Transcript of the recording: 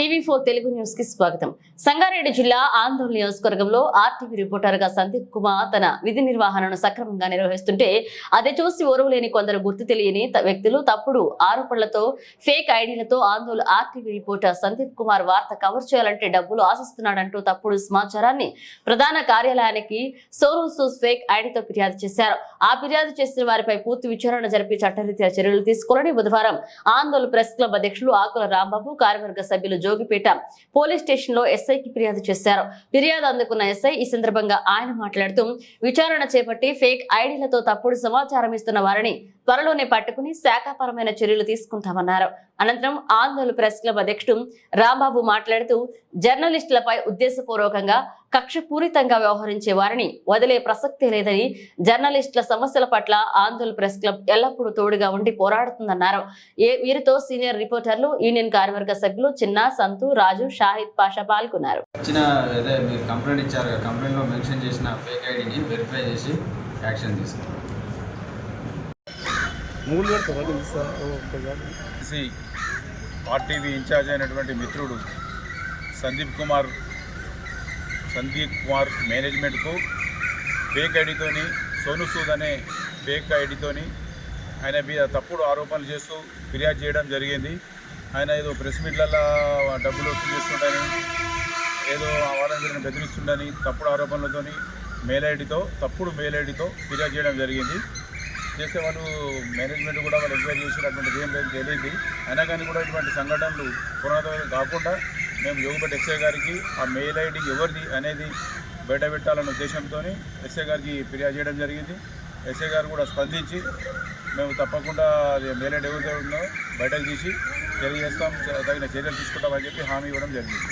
TV four Telugu న్యూస్కి స్వాగతం. సంగారెడ్డి జిల్లా ఆందోళన నియోజకవర్గంలో ఆర్టీవీ రిపోర్టర్గా సందీప్ కుమార్ తన విధి నిర్వహణను సక్రమంగా నిర్వహిస్తుంటే అది చూసి ఓరవలేని కొందరు గుర్తు తెలియని వ్యక్తులు తప్పుడు ఆరోపణలతో ఫేక్ ఐడీలతో ఆందోళన ఆర్టీవీ రిపోర్టర్ సందీప్ కుమార్ వార్త కవర్ చేయాలంటే డబ్బులు ఆశిస్తున్నాడంటూ తప్పుడు సమాచారాన్ని ప్రధాన కార్యాలయానికి సోరూసూస్ ఫేక్ ఐడీతో ఫిర్యాదు చేశారు. ఆ ఫిర్యాదు చేసిన వారిపై పూర్తి విచారణ జరిపి చట్టరీత్యా చర్యలు తీసుకోవాలని బుధవారం ఆందోళన ప్రెస్ క్లబ్ అధ్యక్షులు ఆకుల రాంబాబు కార్యవర్గ సభ్యులు జోగిపేట పోలీస్ స్టేషన్లో ఎస్ఐకి ఫిర్యాదు చేశారు. ఫిర్యాదు అందుకున్న ఎస్ఐ ఈ సందర్భంగా ఆయన మాట్లాడుతూ విచారణ చేపట్టి ఫేక్ ఐడీలతో తప్పుడు సమాచారం ఇస్తున్న వారిని త్వరలోనే పట్టుకుని శాఖాపరమైన చర్యలు తీసుకుంటామన్నారు. అనంతరం ఆందోళన ప్రెస్ క్లబ్ అధ్యక్షుడు రాంబాబు మాట్లాడుతూ జర్నలిస్టులపై ఉద్దేశపూర్వకంగా కక్షపూరితంగా వ్యవహరించే వారిని వదిలే ప్రసక్తే లేదని జర్నలిస్టుల సమస్యల పట్ల ఆందోళన ప్రెస్ క్లబ్ ఎల్లప్పుడూ తోడుగా ఉండి పోరాడుతుందన్నారు. ఏ వీరితో సీనియర్ రిపోర్టర్లు యూనియన్ కార్యవర్గ సభ్యులు చిన్న సంతు రాజు షాహిద్ పాషా పాల్గొన్నారు. కంప్లైంట్ ఇచ్చారు మెన్షన్ చేసిన ఫేక్ ఐడిని వెరిఫై చేసి యాక్షన్ తీసుకున్నారు. మూడు సి ఆర్టీవీ ఇన్ఛార్జ్ అయినటువంటి మిత్రుడు సందీప్ కుమార్ సందీప్ కుమార్ మేనేజ్మెంట్కు ఫేక్ ఐడితోని సోను సూద్ అనే ఫేక్ ఐడితోని ఆయన మీద తప్పుడు ఆరోపణలు చేస్తూ ఫిర్యాదు చేయడం జరిగింది. ఆయన ఏదో ప్రెస్ మీట్లలో డబ్బులు వసూలు చేస్తుండని ఏదో వాళ్ళని బెదిరిస్తుండని తప్పుడు ఆరోపణలతోని మెయిల్ ఐడితో తప్పుడు మెయిల్ ఐడితో ఫిర్యాదు చేయడం జరిగింది. చేస్తే వాళ్ళు మేనేజ్మెంట్ కూడా వాళ్ళు ఎంక్వైరీ చేసినటువంటిది ఏం లేదు తెలియదు. అయినా కానీ కూడా ఇటువంటి సంఘటనలు పునరావృతం కాకుండా మేము యోగపట్ ఎస్ఐ గారికి ఆ మెయిల్ ఐడి ఎవరిది అనేది బయట పెట్టాలన్న ఉద్దేశంతో ఎస్ఐ గారికి ఫిర్యాదు చేయడం జరిగింది. ఎస్ఐ గారు కూడా స్పందించి మేము తప్పకుండా అది మెయిల్ ఐడి ఎవరిదో ఉందో బయటకు తీసి తెలియజేస్తాం తగిన చర్యలు తీసుకుంటామని చెప్పి హామీ ఇవ్వడం జరిగింది.